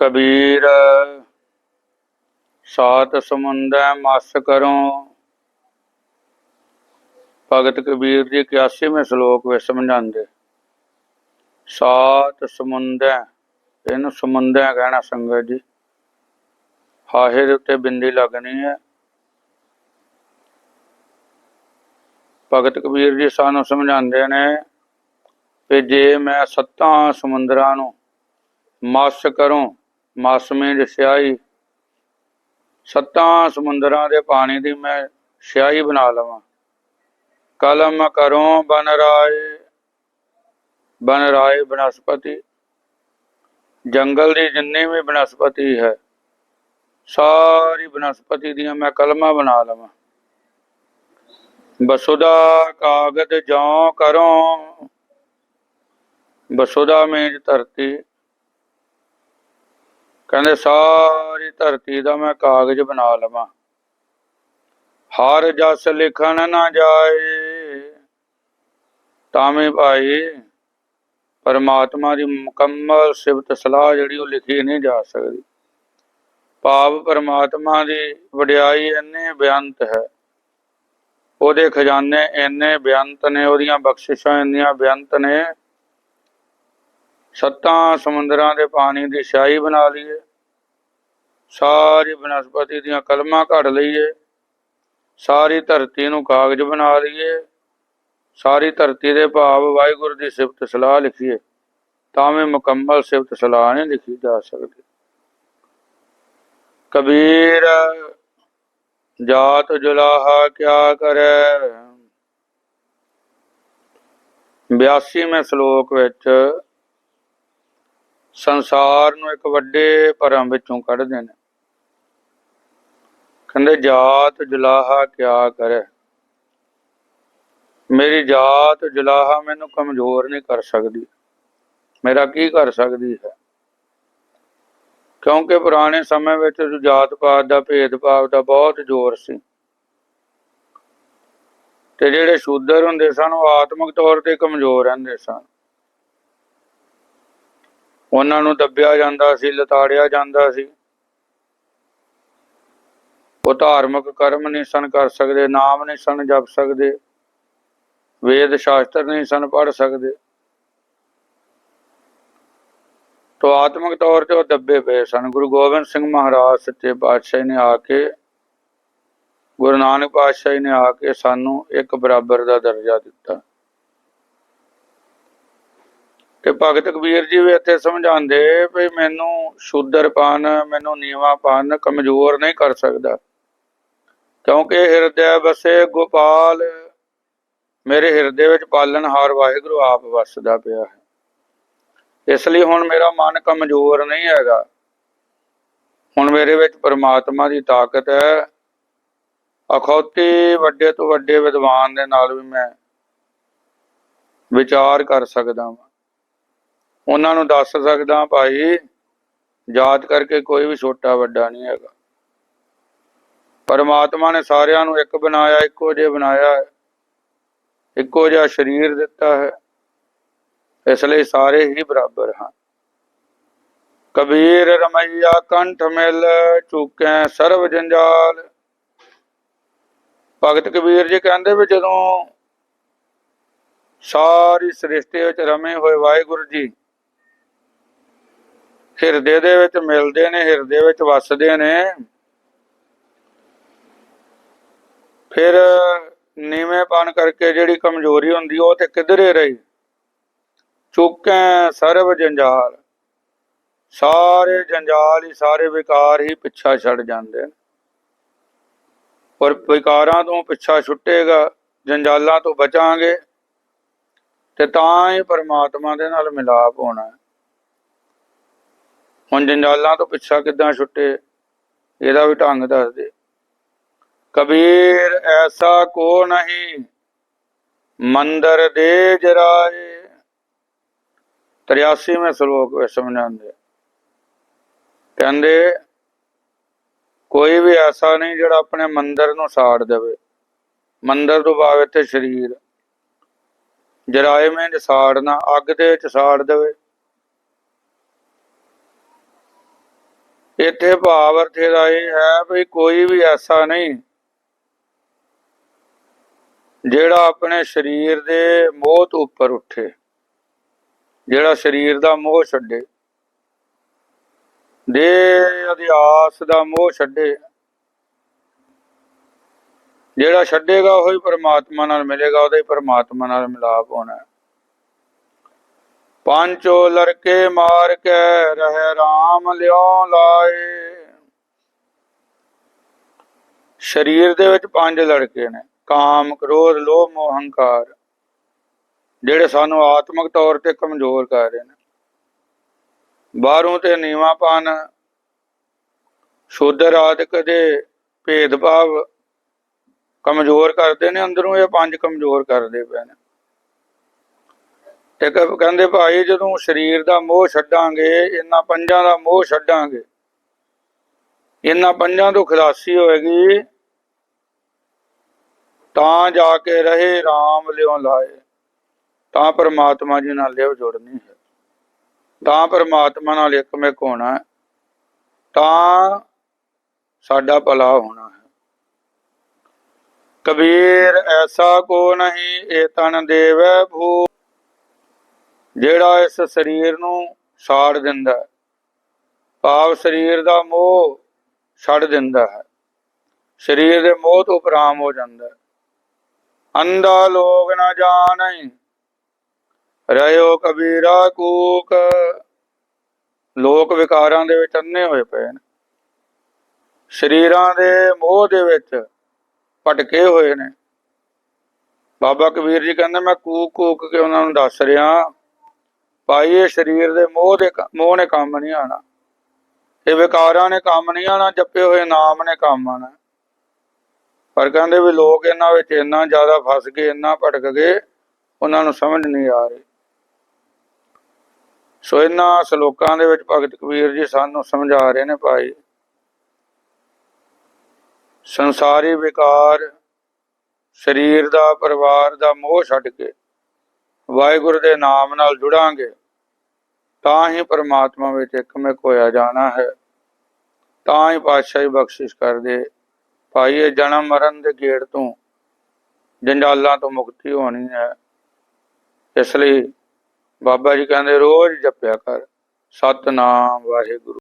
ਕਬੀਰ ਸਾਤ ਸਮੁੰਦੈ ਮਸ ਕਰੋ। ਭਗਤ ਕਬੀਰ ਜੀ 81ਵੇਂ ਸ਼ਲੋਕ ਵਿੱਚ ਸਮਝਾਉਂਦੇ ਸਾਤ ਸਮੁੰਦੈ ਇਹਨੂੰ ਸਮੁੰਦੈ ਕਹਿਣਾ ਸੰਗਤ ਜੀ। ਹਾਹੇ ਦੇ ਉੱਤੇ ਬਿੰਦੀ ਲੱਗਣੀ ਹੈ। ਭਗਤ ਕਬੀਰ ਜੀ ਸਾਨੂੰ ਸਮਝਾਉਂਦੇ ਨੇ ਕਿ ਜੇ ਮੈਂ ਸੱਤਾਂ ਸਮੁੰਦਰਾਂ ਨੂੰ ਮਸ ਕਰੂੰ ਮਸ ਮੇਂ ਸਿਆਹੀ। ਸੱਤਾਂ ਸਮੁੰਦਰਾਂ ਦੇ ਪਾਣੀ ਦੀ ਮੈਂ ਸਿਆਹੀ ਬਣਾ ਲਵਾਂ। ਕਲਮ ਕਰੋ ਬਨ ਰਾਏ ਬਨ ਰਾਏ ਬਨਸਪਤੀ। ਜੰਗਲ ਦੀ ਜਿੰਨੀ ਵੀ ਬਨਸਪਤੀ ਹੈ, ਸਾਰੀ ਬਨਸਪਤੀ ਦੀਆਂ ਮੈਂ ਕਲਮਾਂ ਬਣਾ ਲਵਾਂ। ਬਸੁਦਾ ਕਾਗਦ ਜਉ ਕਰੋ, ਬਸੁਦਾ ਮੇਜ ਧਰਤੀ। ਕਹਿੰਦੇ, ਸਾਰੀ ਧਰਤੀ ਦਾ ਮੈਂ ਕਾਗਜ਼ ਬਣਾ ਲਵਾਂ। ਹਰ ਜਸ ਲਿਖਣ ਨਾ ਜਾਏ ਤਾਂ ਵੀ ਭਾਈ ਪਰਮਾਤਮਾ ਦੀ ਮੁਕੰਮਲ ਸਿਫਤ ਸਲਾਹ ਜਿਹੜੀ ਉਹ ਲਿਖੀ ਨਹੀਂ ਜਾ ਸਕਦੀ। ਭਾਵ ਪਰਮਾਤਮਾ ਦੀ ਵਡਿਆਈ ਇੰਨੇ ਬੇਅੰਤ ਹੈ, ਉਹਦੇ ਖਜ਼ਾਨੇ ਇੰਨੇ ਬੇਅੰਤ ਨੇ, ਉਹਦੀਆਂ ਬਖਸ਼ਿਸ਼ਾਂ ਇੰਨੀਆਂ ਬੇਅੰਤ ਨੇ। ਸੱਤਾਂ ਸਮੁੰਦਰਾਂ ਦੇ ਪਾਣੀ ਦੀ ਸ਼ਾਹੀ ਬਣਾ ਲਈਏ। ਸਾਰੀ ਬਨਸਪਤੀ ਦੀਆਂ ਕਲਮਾਂ ਘੜ ਲਈਏ, ਸਾਰੀ ਧਰਤੀ ਨੂੰ ਕਾਗਜ਼ ਬਣਾ ਲਈਏ, ਸਾਰੀ ਧਰਤੀ ਦੇ ਭਾਵ ਵਾਹਿਗੁਰੂ ਦੀ ਸਿਫਤ ਸਲਾਹ ਲਿਖੀਏ, ਤਾਂ ਵੀ ਮੁਕੰਮਲ ਸਿਫਤ ਸਲਾਹ ਨਹੀਂ ਲਿਖੀ ਜਾ ਸਕਦੀ। ਕਬੀਰ, ਜਾਤ ਜੁਲਾਹਾ ਕਿਆ ਕਰੇ? 82ਵੇਂ ਸ਼ਲੋਕ ਵਿੱਚ ਸੰਸਾਰ ਨੂੰ ਇੱਕ ਵੱਡੇ ਭਰਮ ਵਿੱਚੋਂ ਕੱਢਦੇ ਨੇ ਕਹਿੰਦੇ, ਜਾਤ ਜਲਾਹਾ ਕਿਆ ਕਰੇ? ਮੇਰੀ ਜਾਤ ਜਲਾਹਾ ਮੈਨੂੰ ਕਮਜ਼ੋਰ ਨਹੀਂ ਕਰ ਸਕਦੀ। ਮੇਰਾ ਕੀ ਕਰ ਸਕਦੀ ਹੈ? ਕਿਉਂਕਿ ਪੁਰਾਣੇ ਸਮੇਂ ਵਿੱਚ ਜਾਤ ਪਾਤ ਦਾ ਭੇਦਭਾਵ ਦਾ ਬਹੁਤ ਜ਼ੋਰ ਸੀ। ਤੇ ਜਿਹੜੇ ਸ਼ੂਦਰ ਹੁੰਦੇ ਸਨ, ਉਹ ਆਤਮਿਕ ਤੌਰ ਤੇ ਕਮਜ਼ੋਰ ਰਹਿੰਦੇ ਸਨ। ਉਹਨਾਂ ਨੂੰ ਦੱਬਿਆ ਜਾਂਦਾ ਸੀ, ਲਤਾੜਿਆ ਜਾਂਦਾ ਸੀ। ਉਹ ਧਾਰਮਿਕ ਕਰਮ ਨਹੀਂ ਸਨ ਕਰ ਸਕਦੇ, ਨਾਮ ਨਹੀਂ ਸਨ ਜਪ ਸਕਦੇ, ਵੇਦ ਸ਼ਾਸਤਰ ਨਹੀਂ ਸਨ ਪੜ ਸਕਦੇ। ਤੋ ਆਤਮਿਕ ਤੌਰ ਤੇ ਉਹ ਦੱਬੇ ਪਏ ਸਨ। ਗੁਰੂ ਗੋਬਿੰਦ ਸਿੰਘ ਮਹਾਰਾਜ ਸੱਚੇ ਪਾਤਸ਼ਾਹ ਨੇ ਆ ਕੇ, ਗੁਰੂ ਨਾਨਕ ਪਾਤਸ਼ਾਹ ਨੇ ਆ ਕੇ ਸਾਨੂੰ ਇੱਕ ਬਰਾਬਰ ਦਾ ਦਰਜਾ ਦਿੱਤਾ। ਤੇ ਭਗਤ ਕਬੀਰ ਜੀ ਵੀ ਇੱਥੇ ਸਮਝਾਉਂਦੇ ਵੀ ਮੈਨੂੰ ਸ਼ੂਦਰਪਨ ਮੈਨੂੰ ਨੀਵਾਂਪਨ ਕਮਜ਼ੋਰ ਨਹੀਂ ਕਰ ਸਕਦਾ। ਕਿਉਂਕਿ ਹਿਰਦੇ ਵਸੇ ਗੋਪਾਲ, ਮੇਰੇ ਹਿਰਦੇ ਵਿੱਚ ਪਾਲਣਹਾਰ ਵਾਹਿਗੁਰੂ ਆਪ ਵਸਦਾ ਪਿਆ ਹੈ। ਇਸ ਲਈ ਹੁਣ ਮੇਰਾ ਮਨ ਕਮਜ਼ੋਰ ਨਹੀਂ ਹੈਗਾ। ਹੁਣ ਮੇਰੇ ਵਿੱਚ ਪਰਮਾਤਮਾ ਦੀ ਤਾਕਤ ਹੈ। ਅਖੌਤੀ ਵੱਡੇ ਤੋਂ ਵੱਡੇ ਵਿਦਵਾਨ ਦੇ ਨਾਲ ਵੀ ਮੈਂ ਵਿਚਾਰ ਕਰ ਸਕਦਾ ਹਾਂ ਉਹਨਾਂ ਨੂੰ ਦੱਸ ਸਕਦਾ ਭਾਈ ਜਾਤ ਕਰਕੇ ਕੋਈ ਵੀ ਛੋਟਾ ਵੱਡਾ ਨਹੀਂ ਹੈਗਾ। ਪਰਮਾਤਮਾ ਨੇ ਸਾਰਿਆਂ ਨੂੰ ਇੱਕ ਬਣਾਇਆ, ਇੱਕੋ ਜਿਹਾ ਬਣਾਇਆ ਹੈ। ਇੱਕੋ ਜਿਹਾ ਸਰੀਰ ਦਿੱਤਾ ਹੈ। ਇਸ ਲਈ ਸਾਰੇ ਹੀ ਬਰਾਬਰ ਹਨ। ਕਬੀਰ ਰਮਈਆ ਕੰਠ ਮਿਲ ਚੁੱਕੇ ਸਰਬ ਜੰਜਾਲ। ਭਗਤ ਕਬੀਰ ਜੀ ਕਹਿੰਦੇ ਵੀ ਜਦੋਂ ਸਾਰੀ ਸ੍ਰਿਸ਼ਟੀ ਵਿੱਚ ਰਮੇ ਹੋਏ ਵਾਹਿਗੁਰੂ ਜੀ ਹਿਰਦੇ ਦੇ ਵਿੱਚ ਮਿਲਦੇ ਨੇ, ਹਿਰਦੇ ਵਿੱਚ ਵਸਦੇ ਨੇ। ਫਿਰ ਨੀਵੇਂਪਨ ਕਰਕੇ ਜਿਹੜੀ ਕਮਜ਼ੋਰੀ ਹੁੰਦੀ, ਉਹ ਤੇ ਕਿਧਰੇ ਰਹੀ। ਚੁੱਕੈ ਸਰਬ ਜੰਜਾਲ। ਸਾਰੇ ਜੰਜਾਲ ਹੀ, ਸਾਰੇ ਵਿਕਾਰ ਹੀ ਪਿੱਛਾ ਛੱਡ ਜਾਂਦੇ ਨੇ। ਪਰ ਵਿਕਾਰਾਂ ਤੋਂ ਪਿੱਛਾ ਛੁੱਟੇਗਾ, ਜੰਜਾਲਾਂ ਤੋਂ ਬਚਾਂਗੇ। ਤੇ ਤਾਂ ਹੀ ਪਰਮਾਤਮਾ ਦੇ ਨਾਲ ਮਿਲਾਪ ਹੋਣਾ। ਹੁਣ ਜੰਜਾਲਾਂ ਤੋਂ ਪਿੱਛਾ ਕਿੱਦਾਂ ਛੁੱਟੇ, ਇਹਦਾ ਵੀ ਢੰਗ ਦੱਸ ਦੇ। ਕਬੀਰ, ਐਸਾ ਕੋ ਨਹੀਂ, ਮੰਦਰ ਦੇ ਜਰਾਏ। 83ਵੇਂ ਸ਼ਲੋਕ ਵਿੱਚ ਸਮਝਾਉਂਦੇ ਕਹਿੰਦੇ, ਕੋਈ ਵੀ ਐਸਾ ਨਹੀਂ ਜਿਹੜਾ ਆਪਣੇ ਮੰਦਰ ਨੂੰ ਸਾੜ ਦੇਵੇ। ਮੰਦਰ ਤੋਂ ਭਾਵ ਇੱਥੇ ਸਰੀਰ। ਜਰਾਏ ਵਿੱਚ ਸਾੜਨਾ, ਅੱਗ ਦੇ ਵਿੱਚ ਸਾੜ ਦੇਵੇ। ਇੱਥੇ ਭਾਵ ਅਰਥੇ ਦਾ ਇਹ ਹੈ ਵੀ ਕੋਈ ਵੀ ਐਸਾ ਨਹੀਂ ਜਿਹੜਾ ਆਪਣੇ ਸਰੀਰ ਦੇ ਮੋਹ ਤੋਂ ਉੱਪਰ ਉੱਠੇ, ਜਿਹੜਾ ਸਰੀਰ ਦਾ ਮੋਹ ਛੱਡੇ, ਦੇ ਅਧਿਆਸ ਦਾ ਮੋਹ ਛੱਡੇ, ਜਿਹੜਾ ਛੱਡੇਗਾ ਉਹ ਹੀ ਪਰਮਾਤਮਾ ਨਾਲ ਮਿਲੇਗਾ, ਉਹਦਾ ਹੀ ਪਰਮਾਤਮਾ ਨਾਲ ਮਿਲਾਪ ਹੋਣਾ। ਪੰਚੋ ਲੜਕੇ ਮਾਰ ਕੇ ਰਹਿ RAM ਲਿਓ ਲਾਏ। ਸਰੀਰ ਦੇ ਵਿੱਚ ਪੰਜ ਲੜਕੇ ਨੇ, ਕਾਮ, ਕ੍ਰੋਧ, ਲੋਭ, ਮੋਹ, ਹੰਕਾਰ, ਜਿਹੜੇ ਸਾਨੂੰ ਆਤਮਿਕ ਤੌਰ ਤੇ ਕਮਜ਼ੋਰ ਕਰ ਰਹੇ ਨੇ। ਬਾਹਰੋਂ ਤੇ ਨੀਵਾਂਪਨ ਸ਼ੂਦਰ ਆਦਿਕ ਦੇ ਭੇਦਭਾਵ ਕਮਜ਼ੋਰ ਕਰਦੇ ਨੇ, ਅੰਦਰੋਂ ਇਹ ਪੰਜ ਕਮਜ਼ੋਰ ਕਰਦੇ ਪਏ ਨੇ। ਤੇ ਕਹਿੰਦੇ ਭਾਈ, ਜਦੋਂ ਸਰੀਰ ਦਾ ਮੋਹ ਛੱਡਾਂਗੇ, ਇਹਨਾਂ ਪੰਜਾਂ ਦਾ ਮੋਹ ਛੱਡਾਂਗੇ। ਇਹਨਾਂ ਪੰਜਾਂ ਤੋਂ ਖਲਾਸੀ ਹੋਏਗੀ, ਤਾਂ ਜਾ ਕੇ ਰਹੇ RAM ਲਿਓ ਲਾਏ। ਤਾਂ ਪਰਮਾਤਮਾ ਜੀ ਨਾਲ ਲਿਓ ਜੁੜਨੀ ਹੈ। ਤਾਂ ਪਰਮਾਤਮਾ ਨਾਲ ਇੱਕਮਿਕ ਹੋਣਾ ਹੈ। ਤਾਂ ਸਾਡਾ ਭਲਾ ਹੋਣਾ ਹੈ। ਕਬੀਰ, ਐਸਾ ਕੋ ਨਹੀਂ, ਇਹ ਤਨ ਦੇਵੈ ਭੂ ਜਿਹੜਾ ਇਸ ਸਰੀਰ ਨੂੰ ਸਾੜ ਦਿੰਦਾ ਹੈ, ਭਾਵ ਸਰੀਰ ਦਾ ਮੋਹ ਛੱਡ ਦਿੰਦਾ ਹੈ, ਸਰੀਰ ਦੇ ਮੋਹ ਤੋਂ ਉਪਰਾਮ ਹੋ ਜਾਂਦਾ ਹੈ। ਅੰਧਾ ਲੋਗ ਨਾ ਜਾਣੈ, ਰਹਿਓ ਕਬੀਰਾ ਕੂਕ। ਲੋਕ ਵਿਕਾਰਾਂ ਦੇ ਵਿੱਚ ਅੰਨੇ ਹੋਏ ਪਏ ਨੇ। ਸਰੀਰਾਂ ਦੇ ਮੋਹ ਦੇ ਵਿੱਚ ਭਟਕੇ ਹੋਏ ਨੇ। ਬਾਬਾ ਕਬੀਰ ਜੀ ਕਹਿੰਦੇ, ਮੈਂ ਕੂਕ ਕੂਕ ਕੇ ਉਹਨਾਂ ਨੂੰ ਦੱਸ ਰਿਹਾ ਭਾਈ, ਇਹ ਸਰੀਰ ਦੇ ਮੋਹ ਦੇ ਮੋਹ ਨੇ ਕੰਮ ਨਹੀਂ ਆਣਾ। ਇਹ ਵਿਕਾਰਾਂ ਨੇ ਕੰਮ ਨਹੀਂ ਆਣਾ, ਜਪੇ ਹੋਏ ਨਾਮ ਨੇ ਕੰਮ ਆਣਾ। ਪਰ ਕਹਿੰਦੇ ਵੀ ਲੋਕ ਇਹਨਾਂ ਵਿੱਚ ਇੰਨਾ ਜ਼ਿਆਦਾ ਫਸ ਗਏ, ਇੰਨਾ ਭਟਕ ਗਏ, ਉਹਨਾਂ ਨੂੰ ਸਮਝ ਨਹੀਂ ਆ ਰਹੀ। ਸੋ ਇਹਨਾਂ ਸ਼ਲੋਕਾਂ ਦੇ ਵਿੱਚ ਭਗਤ ਕਬੀਰ ਜੀ ਸਾਨੂੰ ਸਮਝਾ ਰਹੇ ਨੇ ਭਾਈ, ਸੰਸਾਰੀ ਵਿਕਾਰ ਸਰੀਰ ਦਾ, ਪਰਿਵਾਰ ਦਾ ਮੋਹ ਛੱਡ ਕੇ ਵਾਹਿਗੁਰੂ ਦੇ ਨਾਮ ਨਾਲ ਜੁੜਾਂਗੇ, ਤਾਂ ਹੀ ਪਰਮਾਤਮਾ ਵਿੱਚ ਇੱਕਮਿਕ ਹੋਇਆ ਜਾਣਾ ਹੈ। ਤਾਂ ਹੀ ਪਾਤਸ਼ਾਹੀ ਬਖਸ਼ਿਸ਼ ਕਰਦੇ, ਭਾਈ ਇਹ ਜਨਮ ਮਰਨ ਦੇ ਗੇੜ ਤੋਂ ਜੰਜਾਲਾਂ ਤੋਂ ਮੁਕਤੀ ਹੋਣੀ ਹੈ। ਇਸ ਲਈ ਬਾਬਾ ਜੀ ਕਹਿੰਦੇ, ਰੋਜ਼ ਜਪਿਆ ਕਰ। ਸਤਨਾਮ ਵਾਹਿਗੁਰੂ।